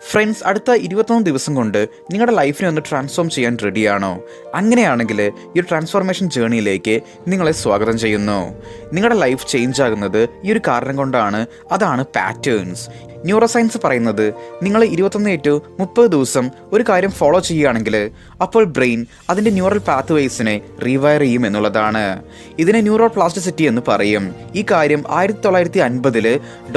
Friends അടുത്ത ഇരുപത്തൊന്ന് ദിവസം കൊണ്ട് നിങ്ങളുടെ ലൈഫിനെ ഒന്ന് ട്രാൻസ്ഫോം ചെയ്യാൻ റെഡിയാണോ അങ്ങനെയാണെങ്കിൽ ഈ ഒരു ട്രാൻസ്ഫോർമേഷൻ ജേണിയിലേക്ക് നിങ്ങളെ സ്വാഗതം ചെയ്യുന്നു. നിങ്ങളുടെ ലൈഫ് ചേഞ്ച് ആകുന്നത് ഈ ഒരു കാരണം കൊണ്ടാണ്. അതാണ് പാറ്റേൺസ് ന്യൂറോ സയൻസ് പറയുന്നത് നിങ്ങൾ ഇരുപത്തൊന്ന് ടു മുപ്പത് ദിവസം ഒരു കാര്യം ഫോളോ ചെയ്യുകയാണെങ്കിൽ അപ്പോൾ ബ്രെയിൻ അതിന്റെ ന്യൂറൽ പാത്ത് വേസിനെ റീവയർ ചെയ്യും എന്നുള്ളതാണ്. ഇതിനെ ന്യൂറോ പ്ലാസ്റ്റിസിറ്റി എന്ന് പറയും. ഈ കാര്യം ആയിരത്തി തൊള്ളായിരത്തി അൻപതിൽ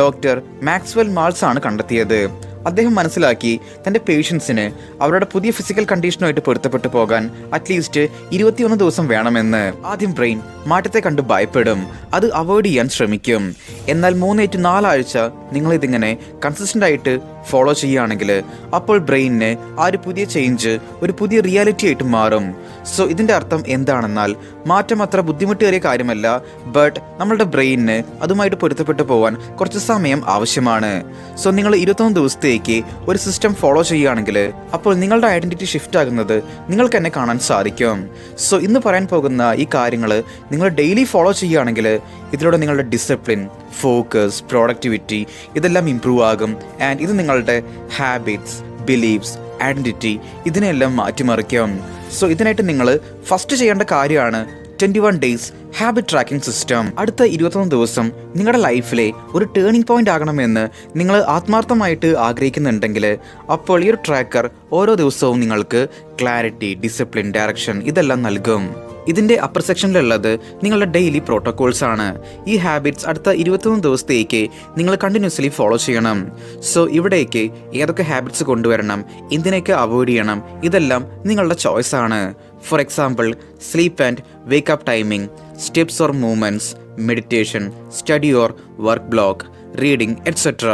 ഡോക്ടർ മാക്സ്വെൽ മാൾസ് ആണ് കണ്ടെത്തിയത്. അദ്ദേഹം മനസ്സിലാക്കി തന്റെ പേഷ്യൻസിന് അവരുടെ പുതിയ ഫിസിക്കൽ കണ്ടീഷനുമായിട്ട് പൊരുത്തപ്പെട്ടു പോകാൻ അറ്റ്ലീസ്റ്റ് ഇരുപത്തിയൊന്ന് ദിവസം വേണമെന്ന്. ആദ്യം ബ്രെയിൻ മാറ്റത്തെ കണ്ട് ഭയപ്പെടും. അത് അവോയ്ഡ് ചെയ്യാൻ ശ്രമിക്കും. എന്നാൽ മൂന്ന് ടു നാലാഴ്ച നിങ്ങൾ ഇതിങ്ങനെ കൺസിസ്റ്റന്റ് ആയിട്ട് ഫോളോ ചെയ്യുകയാണെങ്കിൽ അപ്പോൾ ബ്രെയിനിന് ആ ഒരു പുതിയ ചേഞ്ച് ഒരു പുതിയ റിയാലിറ്റി ആയിട്ട് മാറും. സോ ഇതിന്റെ അർത്ഥം എന്താണെന്നാൽ മാറ്റം അത്ര ബുദ്ധിമുട്ടേറിയ കാര്യമല്ല. ബട്ട് നമ്മളുടെ ബ്രെയിനിന് അതുമായിട്ട് പൊരുത്തപ്പെട്ടു പോകാൻ കുറച്ച് സമയം ആവശ്യമാണ്. സോ നിങ്ങൾ ഇരുപത്തൊന്ന് ദിവസത്തേക്ക് ഒരു സിസ്റ്റം ഫോളോ ചെയ്യുകയാണെങ്കിൽ അപ്പോൾ നിങ്ങളുടെ ഐഡന്റിറ്റി ഷിഫ്റ്റ് ആകുന്നത് നിങ്ങൾക്ക് തന്നെ കാണാൻ സാധിക്കും. സോ ഇന്ന് പറയാൻ പോകുന്ന ഈ കാര്യങ്ങൾ നിങ്ങൾ ഡെയിലി ഫോളോ ചെയ്യുകയാണെങ്കിൽ ഇതിലൂടെ നിങ്ങളുടെ ഡിസിപ്ലിൻ ഫോക്കസ് പ്രോഡക്ടിവിറ്റി ഇതെല്ലാം ഇമ്പ്രൂവ് ആകും. ആൻഡ് ഇത് നിങ്ങളുടെ ഹാബിറ്റ്സ് ബിലീവ്സ് ഐഡന്റിറ്റി ഇതിനെല്ലാം മാറ്റിമറിക്കും. സോ ഇതിനായിട്ട് നിങ്ങൾ ഫസ്റ്റ് ചെയ്യേണ്ട കാര്യമാണ് twenty one days habit tracking system അടുത്ത ഇരുപത്തൊന്ന് ദിവസം നിങ്ങളുടെ ലൈഫിലെ ഒരു ടേണിംഗ് പോയിന്റ് ആകണമെന്ന് നിങ്ങൾ ആത്മാർത്ഥമായിട്ട് ആഗ്രഹിക്കുന്നുണ്ടെങ്കിൽ അപ്പോൾ ഈ ഒരു ട്രാക്കർ ഓരോ ദിവസവും നിങ്ങൾക്ക് ക്ലാരിറ്റി ഡിസിപ്ലിൻ ഡയറക്ഷൻ ഇതെല്ലാം നൽകും. ഇതിന്റെ അപ്പർ സെക്ഷനിലുള്ളത് നിങ്ങളുടെ ഡെയിലി പ്രോട്ടോകോൾസ് ആണ്. ഈ ഹാബിറ്റ്സ് അടുത്ത ഇരുപത്തൊന്ന് ദിവസത്തേക്ക് നിങ്ങൾ കണ്ടിന്യൂസ്ലി ഫോളോ ചെയ്യണം. സോ ഇവിടേക്ക് ഏതൊക്കെ ഹാബിറ്റ്സ് കൊണ്ടുവരണം എന്തിനൊക്കെ അവോയ്ഡ് ചെയ്യണം ഇതെല്ലാം നിങ്ങളുടെ ചോയ്സ് ആണ്. For example sleep and wake up timing steps or movements meditation study or work block reading etcetera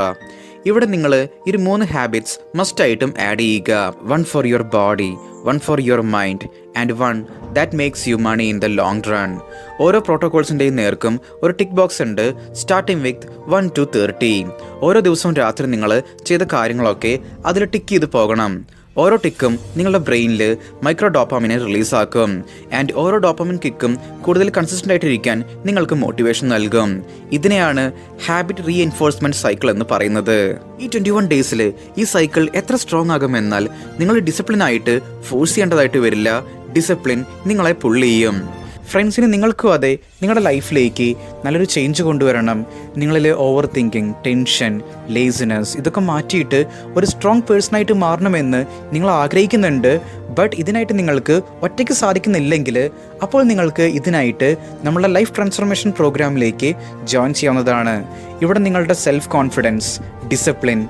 ഇവിടെ നിങ്ങൾ ഈ മൂന്ന് ഹാബിറ്റ്സ് മസ്റ്റ് മസ്റ്റായിട്ടും ആഡ് ചെയ്യുക. One for your body one for your mind and one that makes you money in the long run ഓരോ പ്രോട്ടോകോൾസിന്റെയും നേർക്കും ഒരു ടിക്ക് ബോക്സ് ഉണ്ട് starting with one to thirty ഓരോ ദിവസവും രാത്രി നിങ്ങൾ ചെയ്ത കാര്യങ്ങളൊക്കെ അതിൽ ടിക്ക് ചെയ്ത് പോകണം. ഓരോ ടിക്കും നിങ്ങളുടെ ബ്രെയിനിൽ മൈക്രോ ഡോപ്പാമിനെ റിലീസാക്കും. ആൻഡ് ഓരോ ഡോപ്പാമിൻ കിക്കും കൂടുതൽ കൺസിസ്റ്റന്റ് ആയിട്ടിരിക്കാൻ നിങ്ങൾക്ക് മോട്ടിവേഷൻ നൽകും. ഇതിനെയാണ് ഹാബിറ്റ് റീ എൻഫോഴ്സ്മെന്റ് സൈക്കിൾ എന്ന് പറയുന്നത്. ഈ ട്വന്റി വൺ ഡേയ്സിൽ ഈ സൈക്കിൾ എത്ര സ്ട്രോങ് ആകുമെന്നാൽ നിങ്ങൾ ഡിസിപ്ലിൻ ആയിട്ട് ഫോഴ്സ് ചെയ്യേണ്ടതായിട്ട് വരില്ല. ഡിസിപ്ലിൻ നിങ്ങളെ പുള്ളി ചെയ്യും. ഫ്രണ്ട്സിന് നിങ്ങൾക്കും അതെ നിങ്ങളുടെ ലൈഫിലേക്ക് നല്ലൊരു ചേഞ്ച് കൊണ്ടുവരണം. നിങ്ങളിൽ ഓവർ തിങ്കിങ് ടെൻഷൻ ലേസിനെസ് ഇതൊക്കെ മാറ്റിയിട്ട് ഒരു സ്ട്രോങ് പേഴ്സണായിട്ട് മാറണമെന്ന് നിങ്ങൾ ആഗ്രഹിക്കുന്നുണ്ട്. ബട്ട് ഇതിനായിട്ട് നിങ്ങൾക്ക് ഒറ്റയ്ക്ക് സാധിക്കുന്നില്ലെങ്കിൽ അപ്പോൾ നിങ്ങൾക്ക് ഇതിനായിട്ട് നമ്മളുടെ ലൈഫ് ട്രാൻസ്ഫോർമേഷൻ പ്രോഗ്രാമിലേക്ക് ജോയിൻ ചെയ്യാവുന്നതാണ്. ഇവിടെ നിങ്ങളുടെ self confidence discipline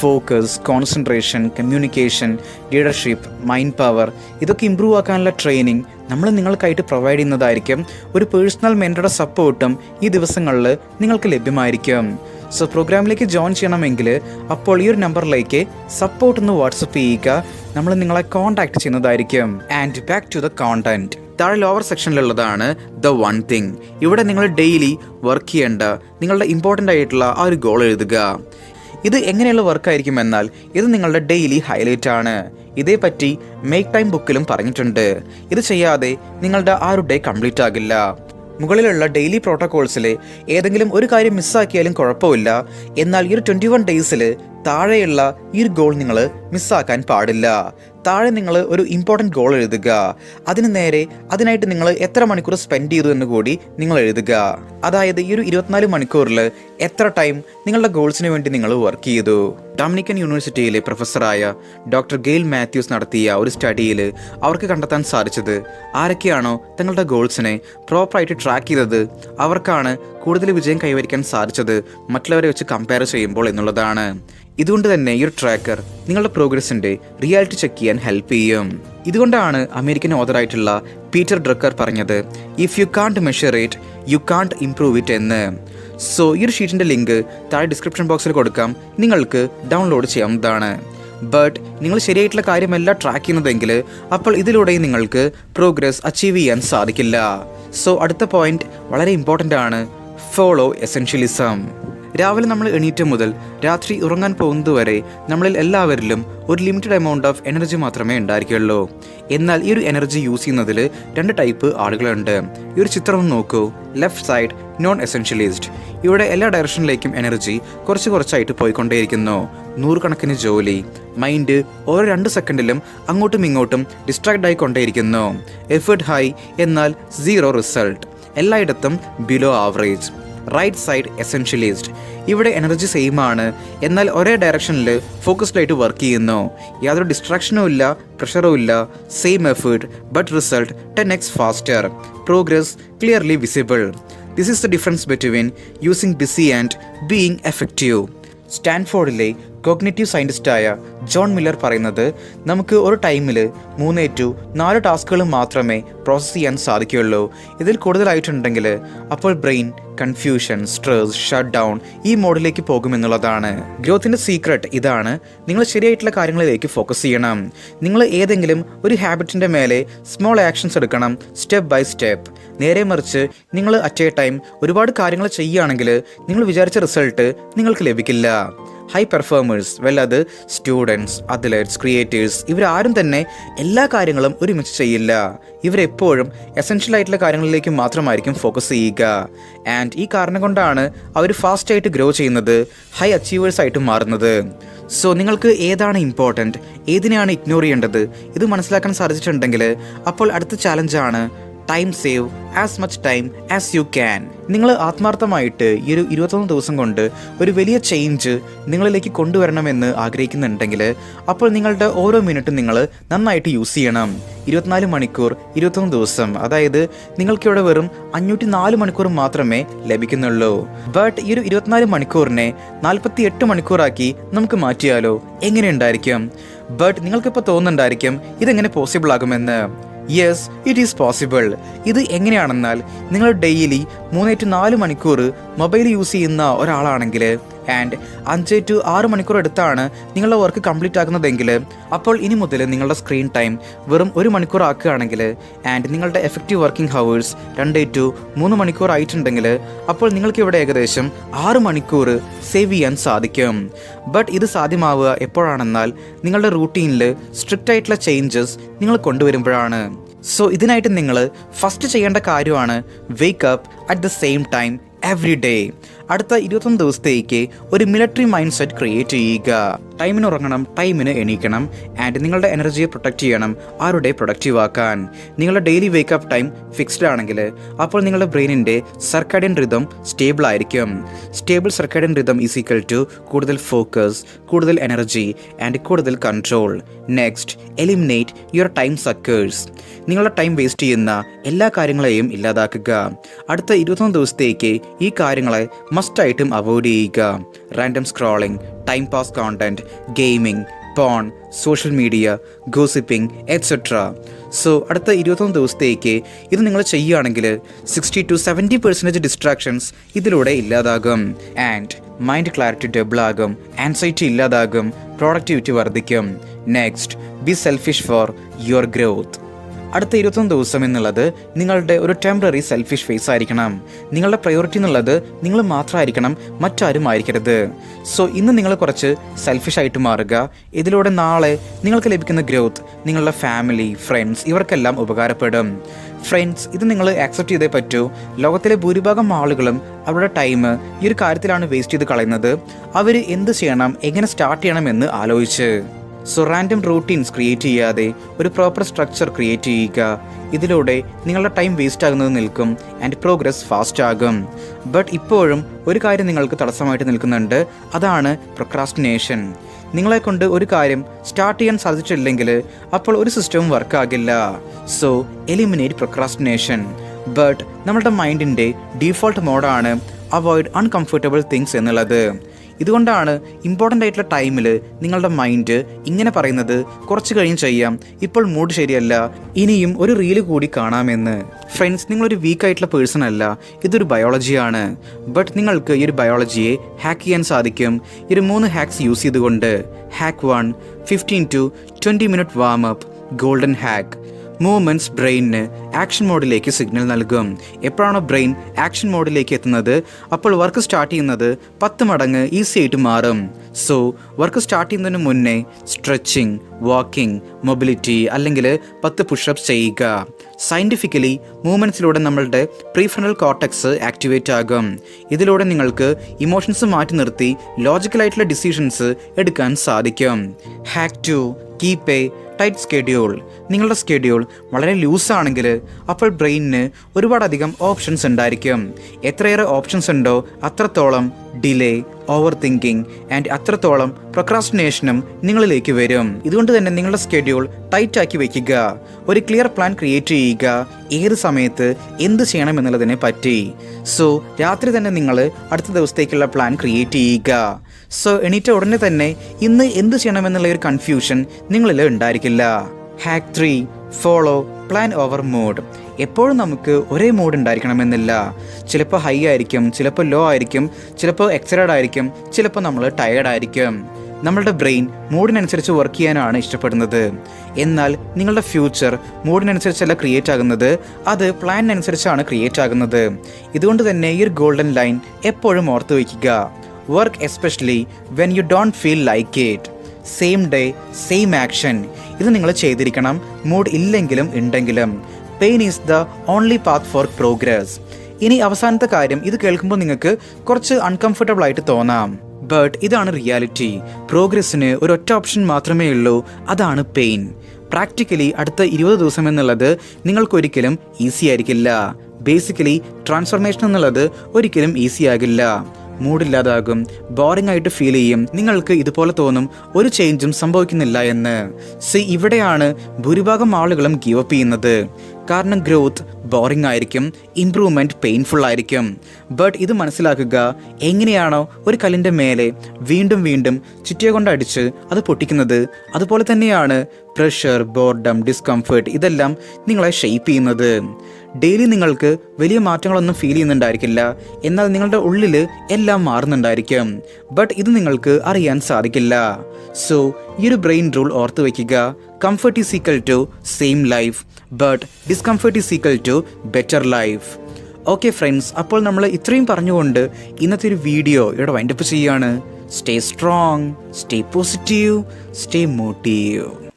focus concentration communication leadership mind power ഇതൊക്കെ ഇമ്പ്രൂവ് ആക്കാനുള്ള ട്രെയിനിങ് നമ്മൾ നിങ്ങൾക്കായിട്ട് പ്രൊവൈഡ് ചെയ്യുന്നതായിരിക്കും. ഒരു പേഴ്സണൽ മെന്ററുടെ സപ്പോർട്ടും ഈ ദിവസങ്ങളിൽ നിങ്ങൾക്ക് ലഭ്യമായിരിക്കും. സോ പ്രോഗ്രാമിലേക്ക് ജോയിൻ ചെയ്യണമെങ്കിൽ അപ്പോൾ ഈ ഒരു നമ്പറിലേക്ക് സപ്പോർട്ട് ഒന്ന് വാട്സപ്പ് ചെയ്യുക. നമ്മൾ നിങ്ങളെ കോൺടാക്ട് ചെയ്യുന്നതായിരിക്കും. And back to the content താഴെ ലോവർ സെക്ഷനിലുള്ളതാണ് ദ വൺ തിങ് ഇവിടെ നിങ്ങൾ ഡെയിലി വർക്ക് ചെയ്യേണ്ട നിങ്ങളുടെ ഇമ്പോർട്ടന്റ് ആയിട്ടുള്ള ആ ഒരു ഗോൾ എഴുതുക. ഇത് എങ്ങനെയുള്ള വർക്കായിരിക്കും എന്നാൽ ഇത് നിങ്ങളുടെ ഡെയിലി ഹൈലൈറ്റ് ആണ്. ഇതേപ്പറ്റി മേക്ക് ടൈം ബുക്കിലും പറഞ്ഞിട്ടുണ്ട്. ഇത് ചെയ്യാതെ നിങ്ങളുടെ ആ ഒരു ഡേ കംപ്ലീറ്റ് ആകില്ല. മുകളിലുള്ള ഡെയിലി പ്രോട്ടോകോൾസിലെ ഏതെങ്കിലും ഒരു കാര്യം മിസ്സാക്കിയാലും കുഴപ്പമില്ല. എന്നാൽ ഈ ഒരു ട്വന്റി വൺ ഡേയ്സിൽ താഴെയുള്ള ഈ ഒരു ഗോൾ നിങ്ങൾ മിസ്സാക്കാൻ പാടില്ല. താഴെ നിങ്ങൾ ഒരു ഇമ്പോർട്ടന്റ് ഗോൾ എഴുതുക. അതിന് നേരെ അതിനായിട്ട് നിങ്ങൾ എത്ര മണിക്കൂർ സ്പെൻഡ് ചെയ്തു എന്ന് കൂടി നിങ്ങൾ എഴുതുക. അതായത് ഈ ഒരു ഇരുപത്തിനാല് മണിക്കൂറിൽ എത്ര ടൈം നിങ്ങളുടെ ഗോൾസിന് വേണ്ടി നിങ്ങൾ വർക്ക് ചെയ്തു. ഡൊമിനിക്കൻ യൂണിവേഴ്സിറ്റിയിലെ പ്രൊഫസറായ ഡോക്ടർ ഗെയിൽ മാത്യൂസ് നടത്തിയ ഒരു സ്റ്റഡിയിൽ അവർക്ക് കണ്ടെത്താൻ സാധിച്ചത് ആരൊക്കെയാണോ തങ്ങളുടെ ഗോൾസിനെ പ്രോപ്പറായിട്ട് ട്രാക്ക് ചെയ്തത് അവർക്കാണ് കൂടുതൽ വിജയം കൈവരിക്കാൻ സാധിച്ചത് മറ്റുള്ളവരെ വെച്ച് കമ്പയർ ചെയ്യുമ്പോൾ എന്നുള്ളതാണ്. ഇതുകൊണ്ട് തന്നെ ഈ ഒരു ട്രാക്കർ നിങ്ങളുടെ പ്രോഗ്രസിന്റെ റിയാലിറ്റി ചെക്ക് ചെയ്യാൻ ഹെൽപ്പ് ചെയ്യും. ഇതുകൊണ്ടാണ് അമേരിക്കൻ ഓതറായിട്ടുള്ള പീറ്റർ ഡ്രക്കർ പറഞ്ഞത് if you can't measure it you can't improve it എന്ന്. സോ ഈ ഒരു ഷീറ്റിന്റെ ലിങ്ക് താഴെ ഡിസ്ക്രിപ്ഷൻ ബോക്സിൽ കൊടുക്കാം. നിങ്ങൾക്ക് ഡൗൺലോഡ് ചെയ്യാവുന്നതാണ്. ബട്ട് നിങ്ങൾ ശരിയായിട്ടുള്ള കാര്യമല്ല ട്രാക്ക് ചെയ്യുന്നതെങ്കിൽ അപ്പോൾ ഇതിലൂടെ നിങ്ങൾക്ക് പ്രോഗ്രസ് അച്ചീവ് ചെയ്യാൻ സാധിക്കില്ല. സോ അടുത്ത പോയിന്റ് വളരെ ഇമ്പോർട്ടന്റ് ആണ് ഫോളോ എസെൻഷ്യലിസം രാവിലെ നമ്മൾ എണീറ്റ മുതൽ രാത്രി ഉറങ്ങാൻ പോകുന്നതുവരെ നമ്മളിൽ എല്ലാവരിലും ഒരു ലിമിറ്റഡ് എമൗണ്ട് ഓഫ് എനർജി മാത്രമേ ഉണ്ടായിരിക്കുള്ളൂ. എന്നാൽ ഈ ഒരു എനർജി യൂസ് ചെയ്യുന്നതിൽ രണ്ട് ടൈപ്പ് ആളുകളുണ്ട്. ഈ ഒരു ചിത്രം നോക്കൂ. ലെഫ്റ്റ് സൈഡ് നോൺ എസെൻഷ്യലിസ്റ്റ് ഇവിടെ എല്ലാ ഡയറക്ഷനിലേക്കും എനർജി കുറച്ച് കുറച്ചായിട്ട് പോയിക്കൊണ്ടേയിരിക്കുന്നു. നൂറുകണക്കിന് ജോലി മൈൻഡ് ഓരോ രണ്ട് സെക്കൻഡിലും അങ്ങോട്ടും ഇങ്ങോട്ടും ഡിസ്ട്രാക്ട് ആയിക്കൊണ്ടേയിരിക്കുന്നു. എഫേർട്ട് ഹൈ എന്നാൽ സീറോ റിസൾട്ട് എല്ലായിടത്തും below average right side essentialist ഇവിടെ എനർജി സെയിം ആണ്. എന്നാൽ ഒരേ ഡയറക്ഷനിൽ ഫോക്കസ്ഡ് ആയിട്ട് വർക്ക് ചെയ്യുന്നു. യാതൊരു ഡിസ്ട്രാക്ഷനും ഇല്ല പ്രഷറും ഇല്ല. Same effort but result ten x faster progress clearly visible this is the difference between using busy and being effective സ്റ്റാൻഫോർഡിലെ cognitive സയന്റിസ്റ്റായ ജോൺ മില്ലർ പറയുന്നത് നമുക്ക് ഒരു ടൈമിൽ മൂന്നേ ടു നാല് ടാസ്കുകൾ മാത്രമേ പ്രോസസ്സ് ചെയ്യാൻ സാധിക്കുകയുള്ളൂ. ഇതിൽ കൂടുതലായിട്ടുണ്ടെങ്കിൽ അപ്പോൾ brain confusion stress shut down ഈ മോഡിലേക്ക് പോകുമെന്നുള്ളതാണ്. ഗ്രോത്തിന്റെ സീക്രട്ട് ഇതാണ്. നിങ്ങൾ ശരിയായിട്ടുള്ള കാര്യങ്ങളിലേക്ക് ഫോക്കസ് ചെയ്യണം. നിങ്ങൾ ഏതെങ്കിലും ഒരു ഹാബിറ്റിന്റെ മേലെ സ്മോൾ ആക്ഷൻസ് എടുക്കണം സ്റ്റെപ്പ് ബൈ സ്റ്റെപ്പ്. നേരെ മറിച്ച് നിങ്ങൾ അറ്റ് എ ടൈം ഒരുപാട് കാര്യങ്ങൾ ചെയ്യുകയാണെങ്കിൽ നിങ്ങൾ വിചാരിച്ച റിസൾട്ട് നിങ്ങൾക്ക് ലഭിക്കില്ല. ഹൈ പെർഫോമേഴ്സ് വെൽ അത് സ്റ്റുഡൻസ് അത്ലറ്റ്സ് ക്രിയേറ്റേഴ്സ് ഇവരാരും തന്നെ എല്ലാ കാര്യങ്ങളും ഒരുമിച്ച് ചെയ്യില്ല. ഇവരെപ്പോഴും എസെൻഷ്യൽ ആയിട്ടുള്ള കാര്യങ്ങളിലേക്ക് മാത്രമായിരിക്കും ഫോക്കസ് ചെയ്യുക. ആൻഡ് ഈ കാരണം കൊണ്ടാണ് അവർ ഫാസ്റ്റായിട്ട് ഗ്രോ ചെയ്യുന്നത് ഹൈ അച്ചീവേഴ്സ് ആയിട്ട് മാറുന്നത്. സോ നിങ്ങൾക്ക് ഏതാണ് ഇമ്പോർട്ടന്റ് ഏതിനെയാണ് ഇഗ്നോർ ചെയ്യേണ്ടത്? ഇത് മനസ്സിലാക്കാൻ സാധിച്ചിട്ടുണ്ടെങ്കിൽ അപ്പോൾ അടുത്ത ചാലഞ്ചാണ് time save as much time as you can നിങ്ങൾ ആത്മാർത്ഥമായിട്ട് ഈ ഒരു ഇരുപത്തൊന്ന് ദിവസം കൊണ്ട് ഒരു വലിയ ചേഞ്ച് നിങ്ങളിലേക്ക് കൊണ്ടുവരണമെന്ന് ആഗ്രഹിക്കുന്നുണ്ടെങ്കിൽ അപ്പോൾ നിങ്ങളുടെ ഓരോ മിനിറ്റും നിങ്ങൾ നന്നായിട്ട് യൂസ് ചെയ്യണം. ഇരുപത്തിനാല് മണിക്കൂർ ഇരുപത്തൊന്ന് ദിവസം. അതായത് നിങ്ങൾക്കിവിടെ വെറും അഞ്ഞൂറ്റി നാല് മണിക്കൂർ മാത്രമേ ലഭിക്കുന്നുള്ളൂ. ബട്ട് ഈ ഒരു ഇരുപത്തിനാല് മണിക്കൂറിനെ നാൽപ്പത്തി എട്ട് മണിക്കൂറാക്കി നമുക്ക് മാറ്റിയാലോ? എങ്ങനെയുണ്ടായിരിക്കും ബട്ട് നിങ്ങൾക്കിപ്പോൾ തോന്നുന്നുണ്ടായിരിക്കും ഇതെങ്ങനെ പോസിബിൾ ആകുമെന്ന്. യെസ് ഇറ്റ് ഈസ് പോസിബിൾ ഇത് എങ്ങനെയാണെന്നാൽ നിങ്ങൾ ഡെയിലി മൂന്നേ ടു നാല് മണിക്കൂർ മൊബൈൽ യൂസ് ചെയ്യുന്ന ഒരാളാണെങ്കിൽ ആൻഡ് അഞ്ച് ടു ആറ് മണിക്കൂർ എടുത്താണ് നിങ്ങളുടെ വർക്ക് കംപ്ലീറ്റ് ആക്കുന്നതെങ്കിൽ അപ്പോൾ ഇനി മുതൽ നിങ്ങളുടെ സ്ക്രീൻ ടൈം വെറും ഒരു മണിക്കൂർ ആക്കുകയാണെങ്കിൽ ആൻഡ് നിങ്ങളുടെ എഫക്റ്റീവ് വർക്കിംഗ് ഹവേഴ്സ് രണ്ട് ടു മൂന്ന് മണിക്കൂർ ആയിട്ടുണ്ടെങ്കിൽ അപ്പോൾ നിങ്ങൾക്ക് ഇവിടെ ഏകദേശം ആറ് മണിക്കൂർ സേവ് ചെയ്യാൻ സാധിക്കും. ബട്ട് ഇത് സാധ്യമാവുക എപ്പോഴാണെന്നാൽ നിങ്ങളുടെ റൂട്ടീനിൽ സ്ട്രിക്റ്റ് ആയിട്ടുള്ള ചേഞ്ചസ് നിങ്ങൾ കൊണ്ടുവരുമ്പോഴാണ്. സോ ഇതിനായിട്ട് നിങ്ങൾ ഫസ്റ്റ് ചെയ്യേണ്ട കാര്യമാണ് wake up at the same time every day അടുത്ത ഇരുപത്തൊന്ന് ദിവസത്തേക്ക് ഒരു മിലിറ്ററി മൈൻഡ് സെറ്റ് ക്രിയേറ്റ് ചെയ്യുക ടൈമിന് ഉറങ്ങണം ടൈമിന് എണീക്കണം. ആൻഡ് നിങ്ങളുടെ എനർജിയെ പ്രൊട്ടക്റ്റ് ചെയ്യണം ആരുടെ പ്രൊഡക്റ്റീവ് ആക്കാൻ. നിങ്ങളുടെ ഡെയിലി വേക്കപ്പ് ടൈം ഫിക്സ്ഡ് ആണെങ്കിൽ അപ്പോൾ നിങ്ങളുടെ ബ്രെയിനിന്റെ സർക്കാഡിയൻ റിതം സ്റ്റേബിൾ ആയിരിക്കും. Stable circadian rhythm is equal to കൂടുതൽ ഫോക്കസ് കൂടുതൽ എനർജി ആൻഡ് കൂടുതൽ control next eliminate your time suckers നിങ്ങളുടെ ടൈം വേസ്റ്റ് ചെയ്യുന്ന എല്ലാ കാര്യങ്ങളെയും ഇല്ലാതാക്കുക. അടുത്ത ഇരുപത്തൊന്ന് ദിവസത്തേക്ക് ഈ കാര്യങ്ങളെ മസ്റ്റായിട്ടും അവോയ്ഡ് ചെയ്യുക. Random scrolling time pass content gaming porn social media gossiping etcetera so അടുത്ത ഇരുപത്തൊന്ന് ദിവസത്തേക്ക് ഇത് നിങ്ങൾ ചെയ്യുകയാണെങ്കിൽ sixty to seventy percentage distractions ഇതിലൂടെ ഇല്ലാതാകും. ആൻഡ് മൈൻഡ് ക്ലാരിറ്റി ഡബിളാകും ആൻസൈറ്റി ഇല്ലാതാകും. പ്രോഡക്റ്റിവിറ്റി വർദ്ധിക്കും. Next be selfish for your growth അടുത്ത ഇരുപത്തൊന്ന് ദിവസം എന്നുള്ളത് നിങ്ങളുടെ ഒരു ടെമ്പററി സെൽഫിഷ് ഫേസ് ആയിരിക്കണം. നിങ്ങളുടെ പ്രയോറിറ്റി എന്നുള്ളത് നിങ്ങൾ മാത്രമായിരിക്കണം മറ്റാരും ആയിരിക്കരുത്. സോ ഇന്ന് നിങ്ങൾ കുറച്ച് സെൽഫിഷ് ആയിട്ട് മാറുക. ഇതിലൂടെ നാളെ നിങ്ങൾക്ക് ലഭിക്കുന്ന ഗ്രോത്ത് നിങ്ങളുടെ ഫാമിലി ഫ്രണ്ട്സ് ഇവർക്കെല്ലാം ഉപകാരപ്പെടും. ഫ്രണ്ട്സ് ഇത് നിങ്ങൾ ആക്സെപ്റ്റ് ചെയ്തേ പറ്റൂ. ലോകത്തിലെ ഭൂരിഭാഗം ആളുകളും അവരുടെ ടൈം ഈ ഒരു കാര്യത്തിലാണ് വേസ്റ്റ് ചെയ്ത് കളയുന്നത്. അവർ എന്ത് ചെയ്യണം എങ്ങനെ സ്റ്റാർട്ട് ചെയ്യണം എന്ന് ആലോചിച്ച്. സോ റാൻഡം റൂട്ടീൻസ് ക്രിയേറ്റ് ചെയ്യാതെ ഒരു പ്രോപ്പർ സ്ട്രക്ചർ ക്രിയേറ്റ് ചെയ്യുക. ഇതിലൂടെ നിങ്ങളുടെ ടൈം വേസ്റ്റ് ആകുന്നത് നിൽക്കും ആൻഡ് പ്രോഗ്രസ് ഫാസ്റ്റ് ആകും. ബട്ട് ഇപ്പോഴും ഒരു കാര്യം നിങ്ങൾക്ക് തടസ്സമായിട്ട് നിൽക്കുന്നുണ്ട്. അതാണ് പ്രൊക്രാസ്റ്റിനേഷൻ നിങ്ങളെ കൊണ്ട് ഒരു കാര്യം സ്റ്റാർട്ട് ചെയ്യാൻ സാധിച്ചില്ലെങ്കിൽ അപ്പോൾ ഒരു സിസ്റ്റവും വർക്ക് ആകില്ല. സോ എലിമിനേറ്റ് പ്രൊക്രാസ്റ്റിനേഷൻ ബട്ട് നമ്മളുടെ മൈൻഡിന്റെ ഡീഫോൾട്ട് മോഡാണ് അവോയ്ഡ് അൺകംഫർട്ടബിൾ തിങ്സ് എന്നുള്ളത്. ഇതുകൊണ്ടാണ് ഇമ്പോർട്ടന്റ് ആയിട്ടുള്ള ടൈമിൽ നിങ്ങളുടെ മൈൻഡ് ഇങ്ങനെ പറയുന്നത് കുറച്ച് കഴിഞ്ഞ് ചെയ്യാം ഇപ്പോൾ മൂഡ് ശരിയല്ല ഇനിയും ഒരു റീൽ കൂടി കാണാമെന്ന്. ഫ്രണ്ട്സ് നിങ്ങളൊരു വീക്ക് ആയിട്ടുള്ള പേഴ്സൺ അല്ല ഇതൊരു ബയോളജിയാണ് ബട്ട് നിങ്ങൾക്ക് ഈ ഒരു ബയോളജിയെ ഹാക്ക് ചെയ്യാൻ സാധിക്കും. ഈ ഒരു മൂന്ന് ഹാക്സ് യൂസ് ചെയ്തുകൊണ്ട് hack one fifteen to twenty minute warm up golden hack movements ബ്രെയിനിന് action മോഡിലേക്ക് സിഗ്നൽ നൽകും. എപ്പോഴാണോ ബ്രെയിൻ ആക്ഷൻ മോഡിലേക്ക് എത്തുന്നത് അപ്പോൾ വർക്ക് സ്റ്റാർട്ട് ചെയ്യുന്നത് പത്ത് മടങ്ങ് ഈസി ആയിട്ട് മാറും. സോ വർക്ക് സ്റ്റാർട്ട് ചെയ്യുന്നതിന് മുന്നേ സ്ട്രെച്ചിങ് വാക്കിംഗ് മൊബിലിറ്റി അല്ലെങ്കിൽ പത്ത് പുഷപ്സ് ചെയ്യുക. സയന്റിഫിക്കലി മൂവ്മെന്റ്സിലൂടെ നമ്മളുടെ പ്രീഫ്രണ്ടൽ കോർട്ടക്സ് ആക്ടിവേറ്റ് ആകും. ഇതിലൂടെ നിങ്ങൾക്ക് ഇമോഷൻസ് മാറ്റി നിർത്തി ലോജിക്കലായിട്ടുള്ള ഡിസിഷൻസ് എടുക്കാൻ സാധിക്കും. Hack keep a tight schedule നിങ്ങളുടെ സ്കെഡ്യൂൾ വളരെ ലൂസ് ആണെങ്കിൽ അപ്പോൾ ബ്രെയിനിന് ഒരുപാടധികം ഓപ്ഷൻസ് ഉണ്ടായിരിക്കും. എത്രയേറെ ഓപ്ഷൻസ് ഉണ്ടോ അത്രത്തോളം ഡിലേ ഓവർ തിങ്കിങ് ആൻഡ് അത്രത്തോളം പ്രൊക്രാസ്റ്റിനേഷനും നിങ്ങളിലേക്ക് വരും. ഇതുകൊണ്ട് തന്നെ നിങ്ങളുടെ സ്കെഡ്യൂൾ ടൈറ്റ് ആക്കി വെക്കുക. ഒരു ക്ലിയർ പ്ലാൻ ക്രിയേറ്റ് ചെയ്യുക. ഏത് സമയത്ത് എന്ത് ചെയ്യണം എന്നുള്ളതിനെ പറ്റി. സോ രാത്രി തന്നെ നിങ്ങൾ അടുത്ത ദിവസത്തേക്കുള്ള പ്ലാൻ ക്രിയേറ്റ് ചെയ്യുക. സോ എണീറ്റ ഉടനെ തന്നെ ഇന്ന് എന്ത് ചെയ്യണമെന്നുള്ള ഒരു കൺഫ്യൂഷൻ നിങ്ങളിൽ ഉണ്ടായിരിക്കില്ല. Hack three follow plan over mood എപ്പോഴും നമുക്ക് ഒരേ മൂഡ് ഉണ്ടായിരിക്കണമെന്നില്ല. ചിലപ്പോൾ ഹൈ ആയിരിക്കും ചിലപ്പോൾ ലോ ആയിരിക്കും ചിലപ്പോൾ എക്സൈറ്റഡ് ആയിരിക്കും ചിലപ്പോൾ നമ്മൾ ടയേർഡ് ആയിരിക്കും. നമ്മളുടെ ബ്രെയിൻ മൂഡിനനുസരിച്ച് വർക്ക് ചെയ്യാനാണ് ഇഷ്ടപ്പെടുന്നത്. എന്നാൽ നിങ്ങളുടെ ഫ്യൂച്ചർ മൂഡിനനുസരിച്ചല്ല ക്രിയേറ്റ് ആകുന്നത് അത് പ്ലാനിനനുസരിച്ചാണ് ക്രിയേറ്റ് ആകുന്നത്. ഇതുകൊണ്ട് തന്നെ ഈ ഒരു ഗോൾഡൻ ലൈൻ എപ്പോഴും ഓർത്ത് വയ്ക്കുക. Work especially when you don't feel like it same day same action ഇത് നിങ്ങൾ ചെയ്തിരിക്കണം. മൂഡ് ഇല്ലെങ്കിലും ഉണ്ടെങ്കിലും. Pain is the only path for progress ഇനി അവസാനത്തെ കാര്യം. ഇത് കേൾക്കുമ്പോൾ നിങ്ങൾക്ക് കുറച്ച് അൺകംഫർട്ടബിൾ ആയിട്ട് തോന്നാം. ബട്ട് ഇതാണ് റിയാലിറ്റി പ്രോഗ്രസ്സിന് ഒരു ഒറ്റ ഓപ്ഷൻ മാത്രമേ ഉള്ളൂ. അതാണ് പെയിൻ പ്രാക്ടിക്കലി അടുത്ത ഇരുപത് ദിവസം എന്നുള്ളത് നിങ്ങൾക്കൊരിക്കലും ഈസി ആയിരിക്കില്ല. ബേസിക്കലി ട്രാൻസ്ഫർമേഷൻ എന്നുള്ളത് ഒരിക്കലും ഈസി ആകില്ല. മൂഡില്ലാതാകും ബോറിംഗ് ആയിട്ട് ഫീൽ ചെയ്യും. നിങ്ങൾക്ക് ഇതുപോലെ തോന്നും ഒരു ചേഞ്ചും സംഭവിക്കുന്നില്ല എന്ന്. സി ഇവിടെയാണ് ഭൂരിഭാഗം ആളുകളും ഗീവ് അപ്പ് ചെയ്യുന്നത്. കാരണം ഗ്രോത്ത് ബോറിംഗ് ആയിരിക്കും ഇംപ്രൂവ്മെന്റ് പെയിൻഫുൾ ആയിരിക്കും. ബട്ട് ഇത് മനസ്സിലാക്കുക എങ്ങനെയാണോ ഒരു കല്ലിന്റെ മേലെ വീണ്ടും വീണ്ടും ചുറ്റിയ കൊണ്ട് അടിച്ച് അത് പൊട്ടിക്കുന്നത്. അതുപോലെ തന്നെയാണ് പ്രഷർ ബോർഡം ഡിസ്കംഫേർട്ട് ഇതെല്ലാം നിങ്ങളെ ഷെയ്പ്പ് ചെയ്യുന്നത്. ഡെയിലി നിങ്ങൾക്ക് വലിയ മാറ്റങ്ങളൊന്നും ഫീൽ ചെയ്യുന്നുണ്ടായിരിക്കില്ല. എന്നാൽ നിങ്ങളുടെ ഉള്ളിൽ എല്ലാം മാറുന്നുണ്ടായിരിക്കും. ബട്ട് ഇത് നിങ്ങൾക്ക് അറിയാൻ സാധിക്കില്ല. സോ ഈ ഒരു ബ്രെയിൻ റൂൾ ഓർത്ത് വയ്ക്കുക comfort is equal to same life but discomfort is equal to better life okay friends അപ്പോൾ നമ്മൾ ഇത്രയും പറഞ്ഞുകൊണ്ട് ഇന്നത്തെ ഒരു വീഡിയോ ഇവിടെ വൈൻഡപ്പ് ചെയ്യുകയാണ്. Stay strong stay positive stay motive